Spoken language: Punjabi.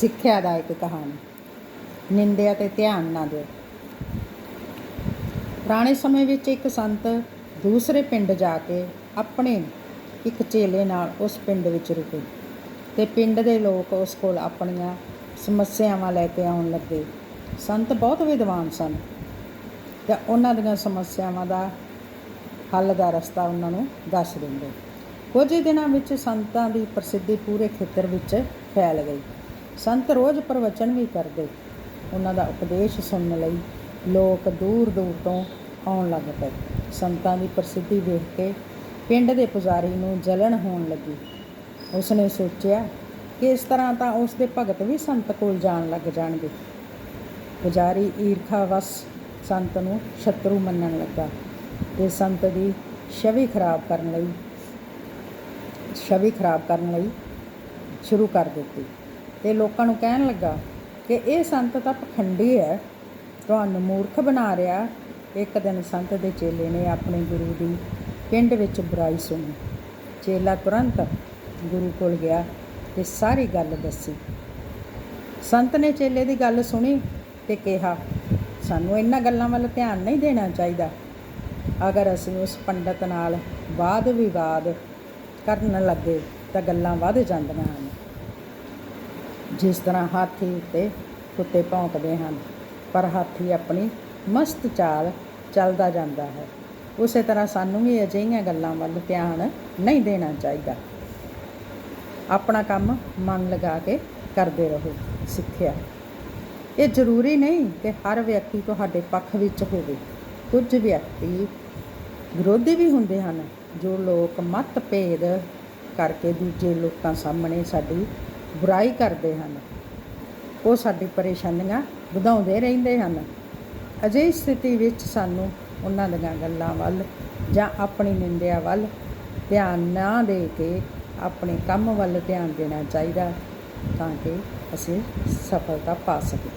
ਸਿੱਖਿਆ ਦਾ ਇੱਕ ਕਹਾਣੀ। ਨਿੰਦਿਆ ਤੇ ਧਿਆਨ ਨਾ ਦਿਓ। ਪੁਰਾਣੇ ਸਮੇਂ ਵਿੱਚ ਇੱਕ ਸੰਤ ਦੂਸਰੇ ਪਿੰਡ ਜਾ ਕੇ ਆਪਣੇ ਇੱਕ ਚੇਲੇ ਨਾਲ ਉਸ ਪਿੰਡ ਵਿੱਚ ਰੁਕੇ ਤੇ ਪਿੰਡ ਦੇ ਲੋਕ ਉਸ ਕੋਲ ਆਪਣੀਆਂ ਸਮੱਸਿਆਵਾਂ ਲੈ ਕੇ ਆਉਣ ਲੱਗੇ। ਸੰਤ ਬਹੁਤ ਵਿਦਵਾਨ ਸਨ ਤੇ ਉਹਨਾਂ ਦੀਆਂ ਸਮੱਸਿਆਵਾਂ ਦਾ ਹੱਲ ਦਾ ਰਸਤਾ ਉਹਨਾਂ ਨੂੰ ਦੱਸ ਦਿੰਦੇ। ਕੁਝ ਹੀ ਦਿਨਾਂ ਵਿੱਚ ਸੰਤਾਂ ਦੀ ਪ੍ਰਸਿੱਧੀ ਪੂਰੇ ਖੇਤਰ ਵਿੱਚ ਫੈਲ ਗਈ। ਸੰਤ ਰੋਜ਼ ਪ੍ਰਵਚਨ ਵੀ ਕਰਦੇ। ਉਹਨਾਂ ਦਾ ਉਪਦੇਸ਼ ਸੁਣਨ ਲਈ ਲੋਕ ਦੂਰ ਦੂਰ ਤੋਂ ਆਉਣ ਲੱਗ ਪਏ। ਸੰਤਾਂ ਦੀ ਪ੍ਰਸਿੱਧੀ ਵੇਖ ਕੇ ਪਿੰਡ ਦੇ ਪੁਜਾਰੀ ਨੂੰ ਜਲਣ ਹੋਣ ਲੱਗੀ। ਉਸਨੇ ਸੋਚਿਆ ਕਿ ਇਸ ਤਰ੍ਹਾਂ ਤਾਂ ਉਸ ਦੇ ਭਗਤ ਵੀ ਸੰਤ ਕੋਲ ਜਾਣ ਲੱਗ ਜਾਣਗੇ। ਪੁਜਾਰੀ ਈਰਖਾ ਵਸ ਸੰਤ ਨੂੰ ਸ਼ਤਰੂ ਮੰਨਣ ਲੱਗਾ। ਤੇ ਸੰਤ ਦੀ ਛਵੀ ਖਰਾਬ ਕਰਨ ਲਈ, ਛਵੀ ਖਰਾਬ ਕਰਨ ਲਈ ਸ਼ੁਰੂ ਕਰ ਦਿੱਤੀ। ਤੇ ਲੋਕਾਂ ਨੂੰ ਕਹਿਣ ਲੱਗਾ ਕਿ ਇਹ ਸੰਤ ਤਾਂ ਪਖੰਡੀ ਹੈ। ਤੁਹਾਨੂੰ ਮੂਰਖ ਬਣਾ ਰਿਹਾ। ਇੱਕ ਦਿਨ ਸੰਤ ਦੇ ਚੇਲੇ ਨੇ ਆਪਣੇ ਗੁਰੂ ਦੀ ਪਿੰਡ ਵਿੱਚ ਬੁਰਾਈ ਸੁਣੀ। ਚੇਲਾ ਤੁਰੰਤ ਗੁਰੂ ਕੋਲ ਗਿਆ ਤੇ ਸਾਰੀ ਗੱਲ ਦੱਸੀ। ਸੰਤ ਨੇ ਚੇਲੇ ਦੀ ਗੱਲ ਸੁਣੀ ਤੇ ਕਿਹਾ, ਸਾਨੂੰ ਇਹਨਾਂ ਗੱਲਾਂ ਵੱਲ ਧਿਆਨ ਨਹੀਂ ਦੇਣਾ ਚਾਹੀਦਾ। ਅਗਰ ਅਸੀਂ ਉਸ ਪੰਡਤ ਨਾਲ ਵਾਦ ਵਿਵਾਦ ਕਰਨ ਲੱਗੇ ਤਾਂ ਗੱਲਾਂ ਵੱਧ ਜਾਂਦੀਆਂ ਹਨ। ਜਿਸ ਤਰ੍ਹਾਂ ਹਾਥੀ ਉੱਤੇ ਕੁੱਤੇ ਭੌਂਕਦੇ ਹਨ, ਪਰ ਹਾਥੀ ਆਪਣੀ ਮਸਤ ਚਾਲ ਚੱਲਦਾ ਜਾਂਦਾ ਹੈ। ਉਸੇ ਤਰ੍ਹਾਂ ਸਾਨੂੰ ਵੀ ਅਜਿਹੀਆਂ ਗੱਲਾਂ ਵੱਲ ਧਿਆਨ ਨਹੀਂ ਦੇਣਾ ਚਾਹੀਦਾ। ਆਪਣਾ ਕੰਮ ਮਨ ਲਗਾ ਕੇ ਕਰਦੇ ਰਹੋ, ਸਿੱਖਿਆ। ਇਹ ਜ਼ਰੂਰੀ ਨਹੀਂ ਕਿ ਹਰ ਵਿਅਕਤੀ ਤੁਹਾਡੇ ਪੱਖ ਵਿੱਚ ਹੋਵੇ। ਕੁਝ ਵਿਅਕਤੀ ਵਿਰੋਧੀ ਵੀ ਹੁੰਦੇ ਹਨ, ਜੋ ਲੋਕ ਮਤਭੇਦ ਕਰਕੇ ਦੂਜੇ ਲੋਕਾਂ ਸਾਹਮਣੇ ਸਾਡੀ ਬੁਰਾਈ ਕਰਦੇ ਹਨ। ਉਹ ਸਾਡੀ ਪਰੇਸ਼ਾਨੀਆਂ ਵਧਾਉਂਦੇ ਰਹਿੰਦੇ ਹਨ। ਅਜਿਹੀ ਸਥਿਤੀ ਵਿੱਚ ਸਾਨੂੰ ਉਹਨਾਂ ਦੀਆਂ ਗੱਲਾਂ ਵੱਲ ਜਾਂ ਆਪਣੀ ਨਿੰਦਿਆ ਵੱਲ ਧਿਆਨ ਨਾ ਦੇ ਕੇ ਆਪਣੇ ਕੰਮ ਵੱਲ ਧਿਆਨ ਦੇਣਾ ਚਾਹੀਦਾ ਤਾਂ ਕਿ ਅਸੀਂ ਸਫਲਤਾ ਪਾ ਸਕੀਏ।